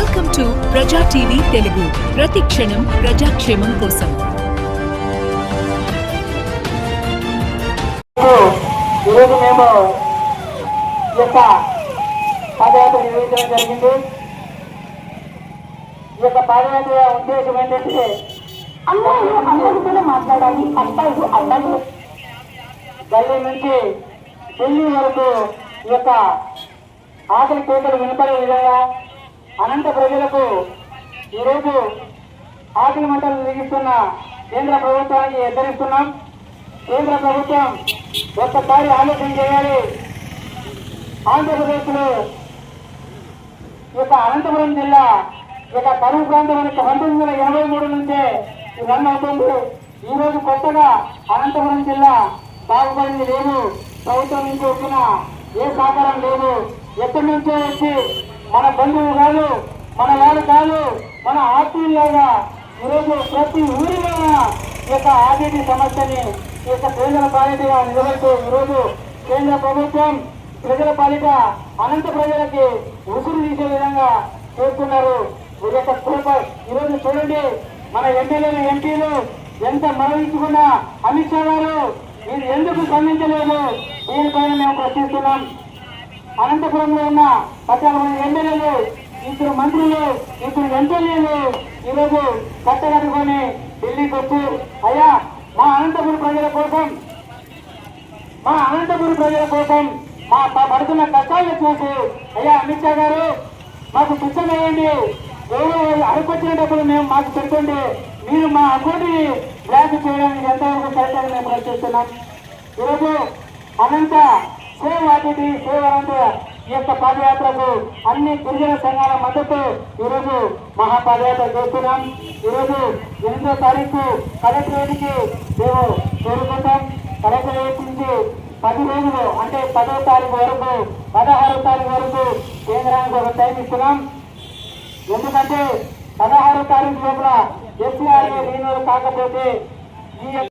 Welcome to Praja TV Telugu ప్రతి క్షణం ప్రజాక్షేమం కోసం. ఈరోజు మేము ఈ యొక్క పాదయాత్ర నిర్వహించడం జరిగింది. ఈ యొక్క పాదయాత్ర ఉద్దేశం ఏంటంటే అందరూ అందరితోనే మాట్లాడాలి. అబ్బాయిలు అబ్బాయిలు. గల్లీ నుంచి ఢిల్లీ వరకు ఈ యొక్క ఆకలి కేకలు వినపడే విధంగా అనంత ప్రజలకు ఈరోజు ఆకలి మంటలు విధిస్తున్న కేంద్ర ప్రభుత్వానికి హెచ్చరిస్తున్నాం. కేంద్ర ప్రభుత్వం ఒక్కసారి ఆలోచన చేయాలి. ఆంధ్రప్రదేశ్లో ఇక యొక్క అనంతపురం జిల్లా ఇక యొక్క కరువు ప్రాంతం పంతొమ్మిది వందల ఎనభై మూడు నుంచే రన్ అవుతుంది. ఈ రోజు కొత్తగా అనంతపురం జిల్లా బాగుపడింది లేదు. ప్రభుత్వం నుంచి వచ్చిన ఏ సహకారం లేదు. ఎక్కడి నుంచో వచ్చి మన బంధువు కాదు మన వాడు కాదు మన ఆత్మీయులాగా ఈరోజు ప్రతి ఊరిలోన ఈ యొక్క ఆర్టీటీ సమస్యని ఈ యొక్క కేంద్ర పాలిటగా నిలబెడుతూ ఈరోజు కేంద్ర ప్రభుత్వం ప్రజల పాలిట అనంత ప్రజలకి ఉసురు తీసే విధంగా చేస్తున్నారు. ఈ యొక్క స్కూల్ ఈరోజు చూడండి మన ఎమ్మెల్యేలు ఎంపీలు ఎంత మరణించుకున్నా అమిత్ షా గారు మీరు ఎందుకు స్పందించలేదు? దీనిపైన మేము ప్రశ్నిస్తున్నాం. అనంతపురంలో ఉన్న పద్నాలుగు మంది ఎమ్మెల్యేలు ఇద్దరు మంత్రులు ఇద్దరు ఎంపీలు ఈరోజు కట్టగట్టుకొని ఢిల్లీకి వచ్చి అయ్యా మా అనంతపురం ప్రజల కోసం మా అనంతపురం ప్రజల కోసం మా పడుతున్న కష్టాలను చూసి అయ్యా అమిత్ షా గారు మాకు శిక్షణ వేయండి ఎవరు మేము మాకు పెట్టండి మీరు మా అకౌంట్ని బ్లాక్ చేయడానికి ఎంతవరకు కరెక్ట్ మేము ప్రశ్నిస్తున్నాం. ఈరోజు అనంత సేవ్ అతిథి సేవ్ ఈ యొక్క పాదయాత్రకు అన్ని గిరిజన సంఘాల మద్దతు. ఈరోజు మహాపాదయాత్ర చేస్తున్నాం. ఈరోజు ఎనిమిదో తారీఖు కలెక్టరేట్కి మేము చేరుకుంటాం కలెక్టరేట్ నుంచి పది రోజులు అంటే పదో తారీఖు వరకు పదహారో తారీఖు వరకు కేంద్రానికి ఒక టైం ఇస్తున్నాం. ఎందుకంటే పదహారో తారీఖు లోపల ఎస్ఆర్ఏ రీనోలు కాకపోతే ఈ యొక్క